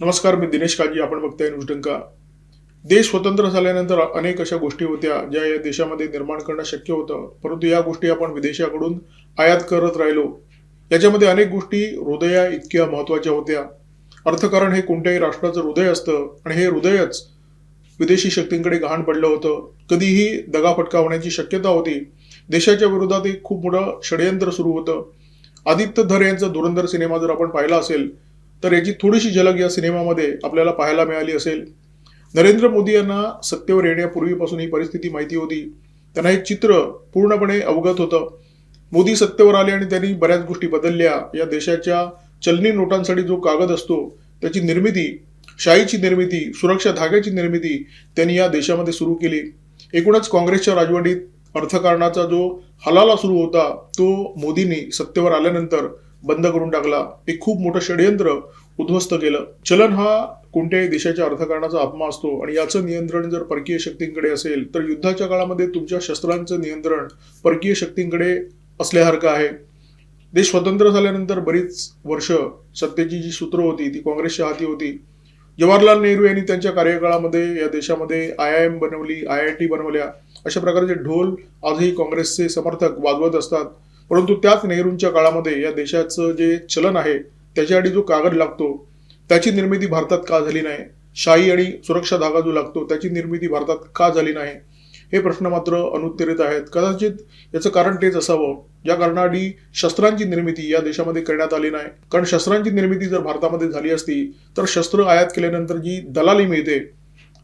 नमस्कार मी दिनेश काजी आपण बघताय न्यूज डंका. देश स्वतंत्र झाल्यानंतर अनेक अशा गोष्टी होत्या ज्या या देशामध्ये निर्माण करणं शक्य होतं. परंतु या गोष्टी आपण विदेशाकडून आयात करत राहिलो. याच्यामध्ये अनेक गोष्टी हृदया इतक्या महत्त्वाच्या होत्या. अर्थकारण हे कोणत्याही राष्ट्राचं हृदय असतं आणि हे हृदयच विदेशी शक्तींकडे गहाण पडलं होतं. कधीही दगा होण्याची शक्यता होती. देशाच्या विरोधात एक खूप मोठं षडयंत्र सुरू होतं. आदित्य धर यांचा धुरंधर सिनेमा जर आपण पाहिला असेल तर याची थोडीशी झलक या सिनेमामध्ये आपल्याला पाहायला मिळाली असेल. नरेंद्र मोदी यांना सत्तेवर येण्यापूर्वीपासून ही परिस्थिती माहिती होती. त्यांना हे चित्र पूर्णपणे अवगत होतं. मोदी सत्तेवर आले आणि त्यांनी बऱ्याच गोष्टी बदलल्या. या देशाच्या चलनी नोटांसाठी जो कागद असतो त्याची निर्मिती शाहीची निर्मिती सुरक्षा धाग्याची निर्मिती त्यांनी या देशामध्ये सुरू केली. एकूणच काँग्रेसच्या राजवटीत अर्थकारणाचा जो हलाला सुरू होता तो मोदींनी सत्तेवर आल्यानंतर बंद करून टाकला. एक खूप मोठं षडयंत्र उद्ध्वस्त केलं. चलन हा कोणत्याही देशाच्या अर्थकारणाचा आत्मा असतो आणि याचं नियंत्रण जर परकीय शक्तींकडे असेल तर युद्धाच्या काळामध्ये तुमच्या शस्त्रांचं नियंत्रण परकीय शक्तींकडे असल्यासारखं आहे. देश स्वतंत्र झाल्यानंतर बरीच वर्ष सत्तेची जी सूत्र होती ती काँग्रेसच्या हाती होती. जवाहरलाल नेहरू यांनी त्यांच्या कार्यकाळामध्ये या देशामध्ये आय आय एम बनवली आय आय टी बनवल्या. अशा प्रकारचे ढोल आजही काँग्रेसचे समर्थक वाजवत असतात. परंतु त्याच नेहरूंच्या काळामध्ये या देशाचं जे चलन आहे त्याच्यासाठी जो कागद लागतो त्याची निर्मिती भारतात का झाली नाही? शाही आणि सुरक्षा धागा जो लागतो त्याची निर्मिती भारतात का झाली नाही? हे प्रश्न मात्र अनुत्तरित आहेत. कदाचित याचं कारण तेच असावं या कारणाआधी शस्त्रांची निर्मिती या देशामध्ये करण्यात आली नाही. कारण शस्त्रांची निर्मिती जर भारतामध्ये झाली असती तर शस्त्र आयात केल्यानंतर जी दलाली मिळते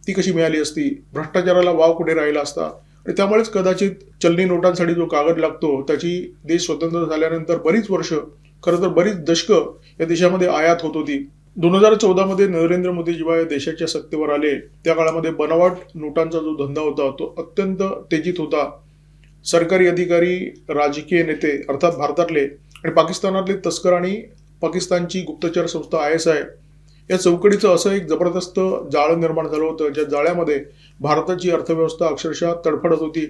ती कशी मिळाली असती? भ्रष्टाचाराला वाव कुठे राहिला असता? आणि त्यामुळेच कदाचित चलनी नोटांसाठी जो कागद लागतो त्याची देश स्वतंत्र झाल्यानंतर बरीच वर्ष खरं तर बरीच दशकं या देशामध्ये आयात होत होती. दोन हजार चौदामध्ये नरेंद्र मोदी जेव्हा या देशाच्या सत्तेवर आले त्या काळामध्ये बनावट नोटांचा जो धंदा होता तो अत्यंत तेजीत होता. सरकारी अधिकारी राजकीय नेते अर्थात भारतातले आणि पाकिस्तानातले तस्कर आणि पाकिस्तानची गुप्तचर संस्था आय एस आय या चौकडीचं असं एक जबरदस्त जाळं निर्माण झालं होतं ज्या जाळ्यामध्ये भारताची अर्थव्यवस्था अक्षरशः तडफडत होती.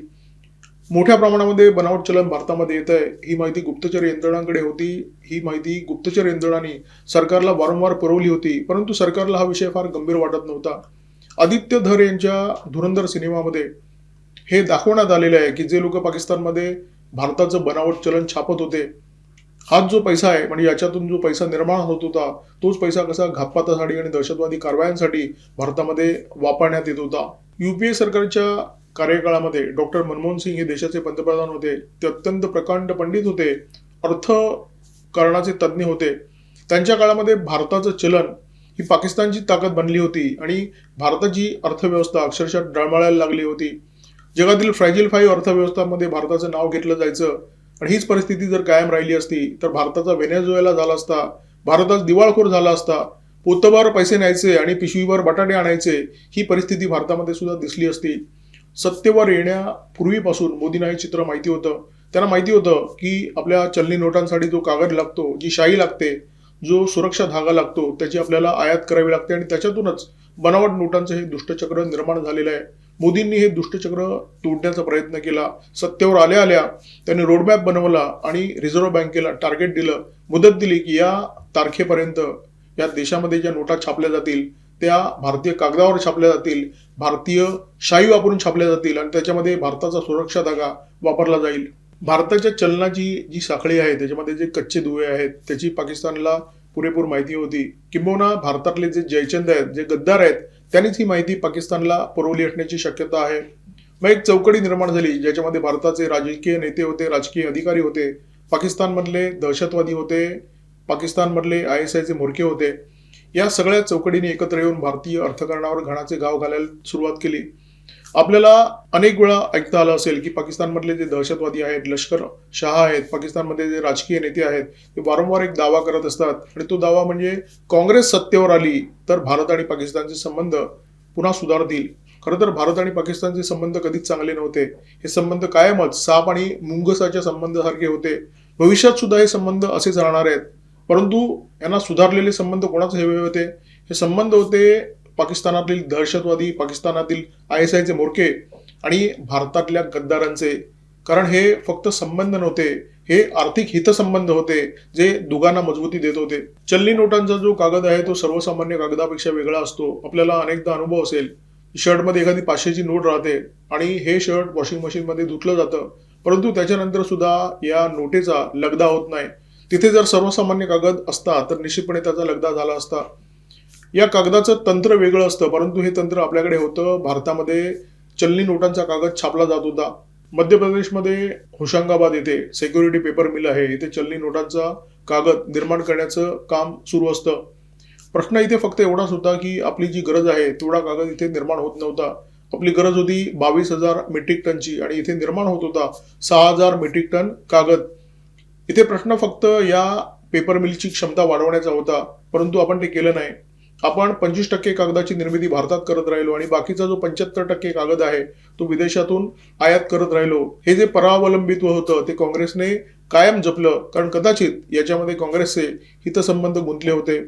मोठ्या प्रमाणामध्ये बनावट चलन भारतामध्ये येत आहे ही माहिती गुप्तचर यंत्रणांकडे होती. ही माहिती गुप्तचर यंत्रणांनी सरकारला वारंवार पुरवली होती. परंतु सरकारला हा विषय फार गंभीर वाटत नव्हता. आदित्य धर यांच्या धुरंधर सिनेमामध्ये हे दाखवण्यात आलेलं आहे की जे लोक पाकिस्तानमध्ये भारताचं बनावट चलन छापत होते हाच जो पैसा आहे म्हणजे याच्यातून जो पैसा निर्माण होत होता तोच पैसा कसा घातपातासाठी आणि दहशतवादी कारवायांसाठी भारतामध्ये वापरण्यात येत होता. युपीए सरकारच्या कार्यकाळामध्ये डॉक्टर मनमोहन सिंग हे देशाचे पंतप्रधान होते. ते अत्यंत प्रकांड पंडित होते. अर्थकारणाचे तज्ज्ञ होते. त्यांच्या काळामध्ये भारताचं चलन ही पाकिस्तानची ताकद बनली होती आणि भारताची अर्थव्यवस्था अक्षरशः डळमळायला लागली होती. जगातील फ्रॅजिल फाईव्ह अर्थव्यवस्थामध्ये भारताचं नाव घेतलं जायचं आणि हीच परिस्थिती जर कायम राहिली असती तर भारताचा व्हेनेझुएला झाला असता भारतात दिवाळखोर झाला असता पोतभर पैसे न्यायचे आणि पिशवीवर बटाटे आणायचे ही परिस्थिती भारतामध्ये सुद्धा दिसली असती. सत्तेवर येण्यापूर्वीपासून मोदींना हे चित्र माहिती होतं. त्यांना माहिती होतं की आपल्या चलनी नोटांसाठी जो कागद लागतो जी शाई लागते जो सुरक्षा धागा लागतो त्याची आपल्याला आयात करावी लागते आणि त्याच्यातूनच बनावट नोटांचं हे दुष्टचक्र निर्माण झालेलं आहे. मोदींनी हे दुष्टचक्र तोडण्याचा प्रयत्न केला. सत्तेवर आल्या आल्या त्यांनी रोडमॅप बनवला आणि रिझर्व्ह बँकेला टार्गेट दिलं. मुदत दिली की या तारखेपर्यंत या देशामध्ये ज्या नोटा छापल्या जातील त्या भारतीय कागदावर छापल्या जातील भारतीय शाही वापरून छापल्या जातील आणि त्याच्यामध्ये भारताचा सुरक्षा धागा वापरला जाईल. भारताच्या चलनाची जी साखळी आहे त्याच्यामध्ये जे कच्चे दुवे आहेत त्याची पाकिस्तानला पुरेपूर माहिती होती. किंबहुना भारतातले जे जयचंद आहेत जे गद्दार आहेत त्यांनीच ही माहिती पाकिस्तानला पुरवली असण्याची शक्यता आहे. मग एक चौकडी निर्माण झाली ज्याच्यामध्ये भारताचे राजकीय नेते होते राजकीय अधिकारी होते पाकिस्तानमधले दहशतवादी होते पाकिस्तानमधले आय एस आयचे म्होरके होते. या सगळ्या चौकडीने एकत्र येऊन भारतीय अर्थकारणावर घाणाचे गाव घालायला सुरुवात केली. आपल्याला अनेक वेळा ऐकता आलं असेल की पाकिस्तानमधले जे दहशतवादी आहेत लष्कर शहा आहेत पाकिस्तानमध्ये जे राजकीय नेते आहेत ते वारंवार एक दावा करत असतात आणि तो दावा म्हणजे काँग्रेस सत्तेवर आली तर भारत आणि पाकिस्तानचे संबंध पुन्हा सुधारतील. खरं तर भारत आणि पाकिस्तानचे संबंध कधीच चांगले नव्हते. हे संबंध कायमच साप आणि मुंगसाच्या संबंधासारखे होते. भविष्यात सुद्धा हे संबंध असेच राहणार आहेत. परंतु यांना सुधारलेले संबंध कोणाचे हवे होते? हे संबंध होते पाकिस्तानातील दहशतवादी पाकिस्तानातील आय एस आयचे मोरके आणि भारतातल्या गद्दारांचे. कारण हे फक्त संबंध नव्हते हे आर्थिक हितसंबंध होते जे दोघांना मजबूती देत होते. चलनी नोटांचा जो कागद आहे तो सर्वसामान्य कागदापेक्षा वेगळा असतो. आपल्याला अनेकदा अनुभव असेल शर्टमध्ये एखादी पाचशेची नोट राहते आणि हे शर्ट वॉशिंग मशीनमध्ये धुतलं जातं. परंतु त्याच्यानंतर सुद्धा या नोटेचा लगदा होत नाही. तिथे जर सर्वसामान्य कागद असता तर निश्चितपणे त्याचा लगदा झाला असता. या कागदाचं तंत्र वेगळं असतं परंतु हे तंत्र आपल्याकडे होतं. भारतामध्ये चलनी नोटांचा कागद छापला जात होता. मध्य प्रदेशमध्ये होशंगाबाद येथे सेक्युरिटी पेपर मिल आहे. इथे चलनी नोटांचा कागद निर्माण करण्याचं काम सुरू असतं. प्रश्न इथे फक्त एवढाच होता की आपली जी गरज आहे तेवढा कागद इथे निर्माण होत नव्हता. आपली गरज होती बावीस हजार मेट्रिक टनची आणि इथे निर्माण होत होता सहा हजार मेट्रिक टन कागद. इथे प्रश्न फक्त या पेपर मिलची क्षमता वाढवण्याचा होता परंतु आपण ते केलं नाही. आपण पंचवीस टक्के कागदाची निर्मिती भारतात करत राहिलो आणि बाकीचा जो पंच्याहत्तर टक्के कागद आहे तो विदेशातून आयात करत राहिलो. हे जे परावलंबित्व होतं ते काँग्रेसने कायम जपलं कारण कदाचित याच्यामध्ये काँग्रेसचे हितसंबंध गुंतले होते.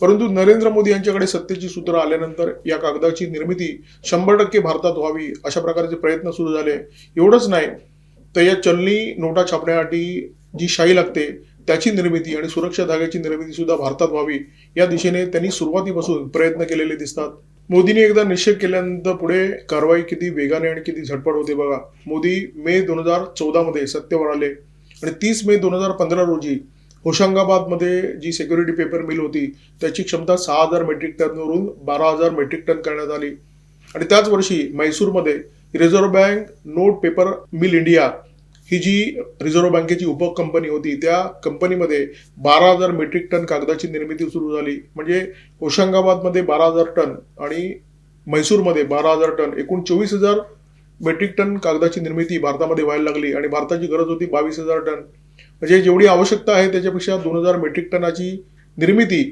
परंतु नरेंद्र मोदी यांच्याकडे सत्तेची सूत्र आल्यानंतर या कागदाची निर्मिती शंभर टक्के भारतात व्हावी अशा प्रकारचे प्रयत्न सुरू झाले. एवढंच नाही तर या चलनी नोटा छापण्यासाठी जी शाई लागते त्याची निर्मिती आणि सुरक्षा धाग्याची निर्मिती सुद्धा भारतात व्हावी. या दिशेने त्यांनी सुरुवातीपासून प्रयत्न केलेले दिसतात. मोदींनी एकदा निश्चित केल्यानंतर पुढे कारवाई किती वेगाने आणि किती झटपट होते बघा. मोदी मे दोन हजार चौदामध्ये सत्तेवर आले आणि तीस मे दोन हजार पंधरा रोजी होशंगाबादमध्ये जी सिक्युरिटी पेपर मिल होती त्याची क्षमता सहा हजार मेट्रिक टनवरून बारा हजार मेट्रिक टन करण्यात आली. आणि त्याच वर्षी म्हैसूरमध्ये reserve bank note paper mill India ही जी रिझर्व्ह बँकेची उपकंपनी होती त्या कंपनीमध्ये बारा हजार मेट्रिक टन कागदाची निर्मिती सुरू झाली. म्हणजे होशंगाबादमध्ये बारा हजार टन आणि म्हैसूरमध्ये बारा हजार टन एकूण चोवीस हजार मेट्रिक टन कागदाची निर्मिती भारतामध्ये व्हायला लागली आणि भारताची गरज होती बावीस हजार टन. म्हणजे जेवढी आवश्यकता आहे त्याच्यापेक्षा दोन हजार मेट्रिक टनाची निर्मिती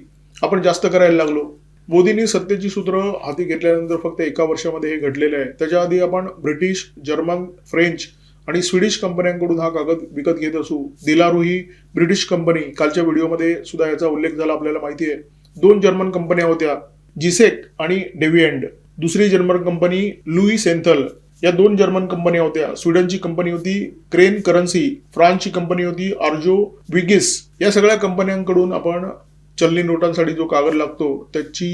आपण जास्त करायला लागलो. मोदींनी सत्तेची सूत्र हाती घेतल्यानंतर फक्त एका वर्षामध्ये हे घडलेलं आहे. त्याच्या आधी आपण ब्रिटिश जर्मन फ्रेंच आणि स्वीडिश कंपन्यांकडून हा कागद विकत घेत असू दिलारू ही ब्रिटिश कंपनी कालच्या व्हिडिओमध्ये सुद्धा याचा उल्लेख झाला आपल्याला माहिती आहे. दोन जर्मन कंपन्या होत्या जिसेक आणि डेव्हिएंड. दुसरी जर्मन कंपनी लुई सेंथल या दोन जर्मन कंपन्या होत्या. स्वीडनची कंपनी होती क्रेन करन्सी फ्रान्सची कंपनी होती आर्जो विगिस. या सगळ्या कंपन्यांकडून आपण चलनी नोटांसाठी जो कागद लागतो त्याची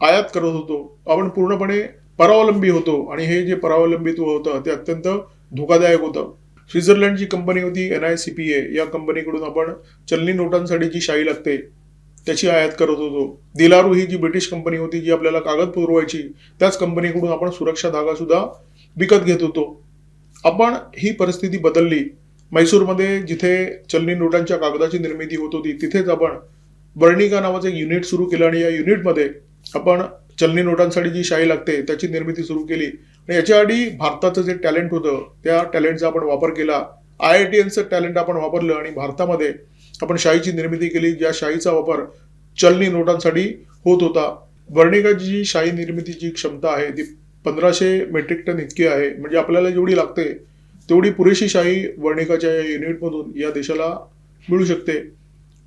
आयात करत होतो. आपण पूर्णपणे परावलंबी होतो आणि हे जे परावलंबित्व होतं ते अत्यंत धोकादायक होतं. स्वित्झर्लंडची कंपनी होती N I C P A या कंपनीकडून आपण चलनी नोटांसाठी जी शाई लागते त्याची आयात करत होतो. दिलारू ही जी ब्रिटिश कंपनी होती जी आपल्याला कागद पुरवायची त्याच कंपनीकडून आपण सुरक्षा धागा सुद्धा विकत घेत होतो. आपण ही परिस्थिती बदलली. म्हैसूरमध्ये जिथे चलनी नोटांच्या कागदाची निर्मिती होत होती तिथेच आपण वर्णिका नावाचं एक युनिट सुरू केलं आणि या युनिटमध्ये आपण चलनी नोटांसाठी जी शाई लागते त्याची निर्मिती सुरू केली. आणि याच्या आधी भारताचं जे टॅलेंट होतं त्या टॅलेंटचा आपण वापर केला. आय आय टी एनचं टॅलेंट आपण वापरलं आणि भारतामध्ये आपण शाहीची निर्मिती केली. ज्या शाईचा वापर चलनी नोटांसाठी होत होता. वर्णिकाची जी शाई निर्मितीची क्षमता आहे ती पंधराशे मेट्रिक टन इतकी आहे. म्हणजे आपल्याला जेवढी लागते तेवढी पुरेशी शाई वर्णिकाच्या या युनिटमधून या देशाला मिळू शकते.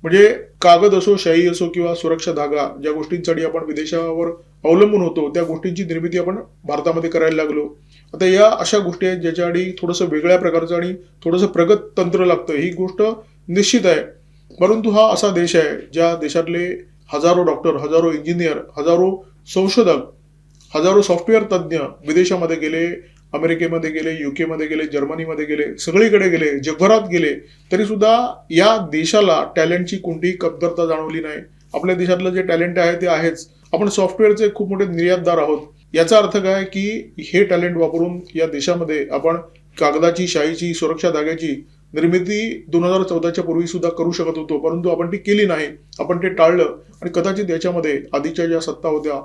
म्हणजे कागद असो शाई असो किंवा सुरक्षा धागा ज्या गोष्टींसाठी आपण विदेशावर अवलंबून होतो. त्या गोष्टींची निर्मिती आपण भारतामध्ये करायला लागलो. आता या अशा गोष्टी आहेत ज्याच्यासाठी थोडंसं वेगळ्या प्रकारचं आणि थोडंसं प्रगत तंत्र लागतं. ही गोष्ट निश्चित आहे. परंतु हा असा देश आहे ज्या देशातले हजारो डॉक्टर हजारो इंजिनियर हजारो संशोधक हजारो सॉफ्टवेअर तज्ज्ञ विदेशामध्ये गेले अमेरिकेमध्ये गेले युकेमध्ये गेले जर्मनीमध्ये गेले सगळीकडे गेले जगभरात गेले तरी सुद्धा या देशाला टॅलेंटची कोणतीही कमतरता जाणवली नाही. आपल्या देशातलं जे टॅलेंट आहे ते आहेच. आपण सॉफ्टवेअरचे खूप मोठे निर्यातदार आहोत. याचा अर्थ काय की हे टॅलेंट वापरून या देशामध्ये आपण कागदाची शाईची सुरक्षा धाग्याची निर्मिती दोन हजार चौदाच्या पूर्वी सुद्धा करू शकत होतो. परंतु आपण ती केली नाही. आपण ते टाळलं आणि कदाचित याच्यामध्ये आधीच्या ज्या सत्ता होत्या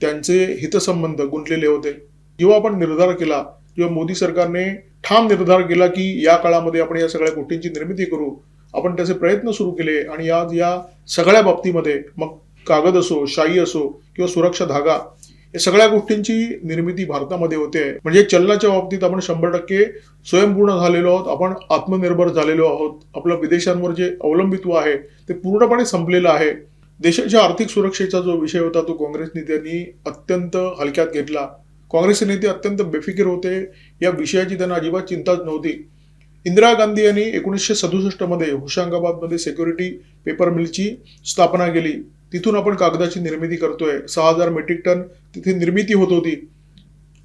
त्यांचे हितसंबंध गुंतलेले होते. जेव्हा आपण निर्धार केला जेव्हा मोदी सरकारने ठाम निर्धार केला की या काळामध्ये आपण या सगळ्या गोष्टींची निर्मिती करू आपण त्याचे प्रयत्न सुरू केले आणि आज या सगळ्या बाबतीमध्ये मग कागद असो शाई असो किंवा सुरक्षा धागा या सगळ्या गोष्टींची निर्मिती भारतामध्ये होते. म्हणजे चलनाच्या बाबतीत आपण शंभर टक्के स्वयंपूर्ण झालेलो आहोत आपण आत्मनिर्भर झालेलो आहोत. आपलं विदेशांवर जे अवलंबित्व आहे ते पूर्णपणे संपलेलं आहे. देशाच्या आर्थिक सुरक्षेचा जो विषय होता तो काँग्रेस नेत्यांनी अत्यंत हलक्यात घेतला. काँग्रेसचे नेते अत्यंत बेफिकीर होते. या विषयाची त्यांना अजिबात चिंताच नव्हती. इंदिरा गांधी यांनी एकोणीसशे सदुसष्टमध्ये होशंगाबादमध्ये सेक्युरिटी पेपर मिलची स्थापना केली. तिथून आपण कागदाची निर्मिती करतोय. सहा हजार मेट्रिक टन तिथे निर्मिती होत होती.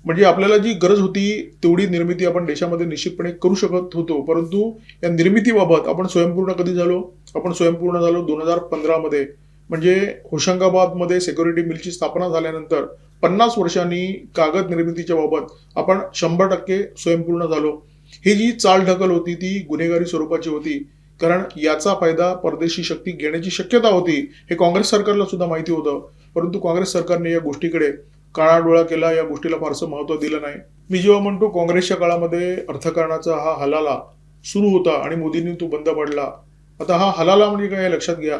म्हणजे आपल्याला जी गरज होती तेवढी निर्मिती आपण देशामध्ये निश्चितपणे करू शकत होतो. परंतु या निर्मितीबाबत आपण स्वयंपूर्ण कधी झालो? आपण स्वयंपूर्ण झालो दोन हजार पंधरामध्ये. म्हणजे होशंगाबादमध्ये सेक्युरिटी मिलची स्थापना झाल्यानंतर पन्नास वर्षांनी कागद निर्मितीच्या बाबत आपण शंभर टक्के स्वयंपूर्ण झालो. ही जी चाल ढकल होती ती गुन्हेगारी स्वरूपाची होती कारण याचा फायदा परदेशी शक्ती घेण्याची शक्यता होती हे काँग्रेस सरकारला सुद्धा माहिती होतं. परंतु काँग्रेस सरकारने या गोष्टीकडे काळाडोळा केला या गोष्टीला फारसं महत्त्व दिलं नाही. मी जेव्हा म्हणतो काँग्रेसच्या काळामध्ये अर्थकारणाचा हा हलाला सुरू होता आणि मोदींनी तो बंद पडला आता हा हलाला म्हणजे काय लक्षात घ्या.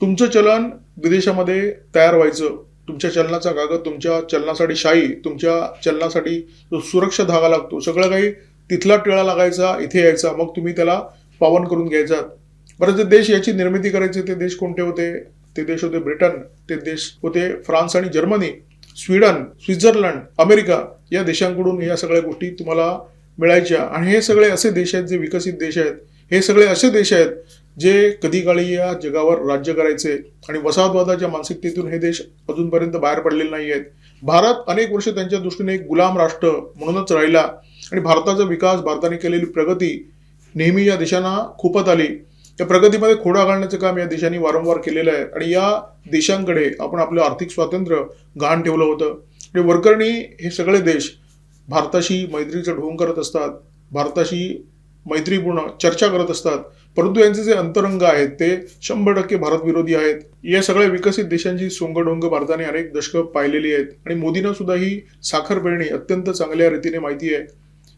तुमचं चलन विदेशामध्ये तयार व्हायचं तुमच्या चलनाचा कागद तुमच्या चलनासाठी शाई तुमच्या चलनासाठी जो सुरक्षा धागा लागतो सगळं काही तिथला टिळा लागायचा इथे यायचा मग तुम्ही त्याला पावन करून घ्यायचा. बरं जे देश याची निर्मिती करायचे ते देश कोणते होते? ते देश होते ब्रिटन ते देश होते फ्रान्स आणि जर्मनी स्वीडन स्वित्झर्लंड अमेरिका या देशांकडून या सगळ्या गोष्टी तुम्हाला मिळायच्या. आणि हे सगळे असे देश आहेत जे विकसित देश आहेत. हे सगळे असे देश आहेत जे कधी काळी या जगावर राज्य करायचे. आणि वसाहतवादाच्या मानसिकतेतून हे देश अजूनपर्यंत बाहेर पडलेले नाही आहेत भारत अनेक वर्ष त्यांच्या दृष्टीने एक गुलाम राष्ट्र म्हणूनच राहिला आणि भारताचा विकास भारताने केलेली प्रगती नेहमी या देशांना खूपच आली. या प्रगतीमध्ये खोडा घालण्याचं काम या देशांनी वारंवार केलेलं आहे आणि या देशांकडे आपण आपलं आर्थिक स्वातंत्र्य गहाण ठेवलं होतं. आणि वरकरणी हे सगळे देश भारताशी मैत्रीचं ढोंग करत असतात भारताशी मैत्रीपूर्ण चर्चा करत असतात. परंतु यांचे जे अंतरंग आहेत ते शंभर टक्के भारत विरोधी आहेत. या सगळ्या विकसित देशांची सोंगडोंग भारताने अनेक दशकं पाहिलेली आहेत. आणि मोदींना सुद्धा ही साखर पेरणी अत्यंत चांगल्या रीतीने माहिती आहे.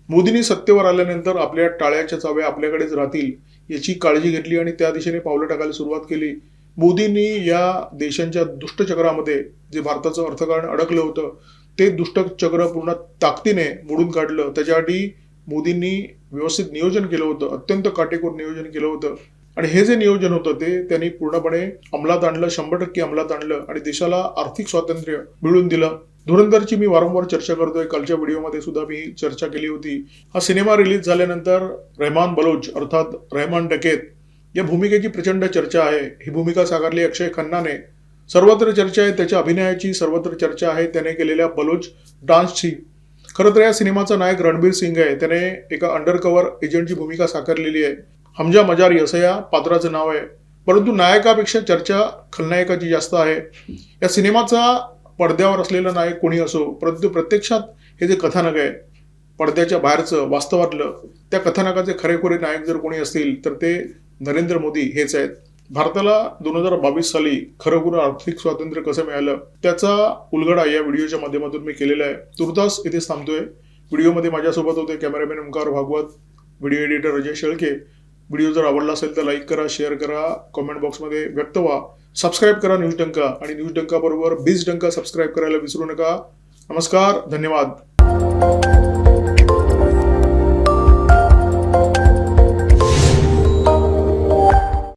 मोदींनी सत्तेवर आल्यानंतर आपल्या टाळ्याच्या चाव्या आपल्याकडेच राहतील याची काळजी घेतली आणि त्या दिशेने पावलं टाकायला सुरुवात केली. मोदींनी या देशांच्या दुष्टचक्रामध्ये जे भारताचं अर्थकारण अडकलं होतं ते दुष्टचक्र पूर्ण ताकदीने मोडून काढलं. त्याच्यासाठी मोदींनी व्यवस्थित नियोजन केलं होतं अत्यंत काटेकोर नियोजन केलं होतं. आणि हे जे नियोजन होतं ते त्यांनी पूर्णपणे अंमलात आणलं शंभर टक्के अंमलात आणलं आणि देशाला आर्थिक स्वातंत्र्य मिळवून दिलं. धुरंधरची मी वारंवार चर्चा करतोय. कालच्या व्हिडिओमध्ये सुद्धा मी चर्चा केली होती. हा सिनेमा रिलीज झाल्यानंतर रहमान बलोच अर्थात रहमान डकेत या भूमिकेची प्रचंड चर्चा आहे. ही भूमिका साकारली अक्षय खन्नाने. सर्वत्र चर्चा आहे त्याच्या अभिनयाची सर्वत्र चर्चा आहे. त्याने केलेल्या बलोच डान्सची खरं तर या सिनेमाचा नायक रणबीर सिंग आहे. त्याने एका अंडर कव्हर एजंटची भूमिका साकारलेली आहे. हमजा मजारी असं या पात्राचं नाव आहे. परंतु नायकापेक्षा चर्चा खलनायकाची जास्त आहे. या सिनेमाचा पडद्यावर असलेला नायक कोणी असो परंतु प्रत्यक्षात हे जे कथानक आहे पडद्याच्या बाहेरचं वास्तवातलं त्या कथानकाचे खरेखुरे नायक जर कोणी असतील तर ते नरेंद्र मोदी हेच आहेत. भारताला दोन हजार बावीस साली खरोखर आर्थिक स्वातंत्र्य कसं मिळालं त्याचा उलगडा या व्हिडिओच्या माध्यमातून मी केलेला आहे. तुर्तास इथेच थांबतोय. व्हिडिओमध्ये माझ्यासोबत होते cameraman Omkar Bhagwat video editor Ajay Shelke. Video जर आवडला असेल तर लाईक करा शेअर करा कॉमेंट बॉक्समध्ये व्यक्त व्हा. सबस्क्राईब करा न्यूज डंका आणि न्यूज डंका बरोबर बीज डंका सबस्क्राईब करायला विसरू नका. नमस्कार धन्यवाद.